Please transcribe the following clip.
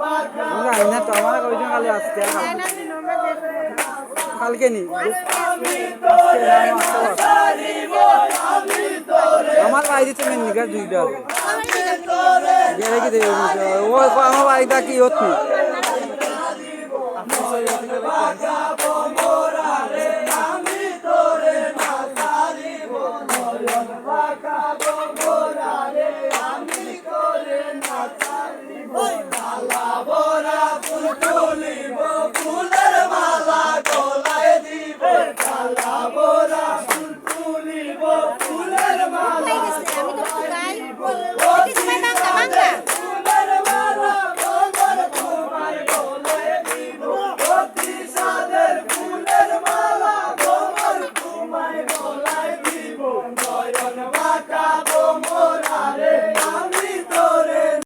তো, আমার কইজন খালি আজকে কালকে নি। আমার বাড়ি দিতে মেন নিকার দুইটা। গেলে কি দেবে ও, আমার বাড়িটা কি হচ্ছে Acabou. no.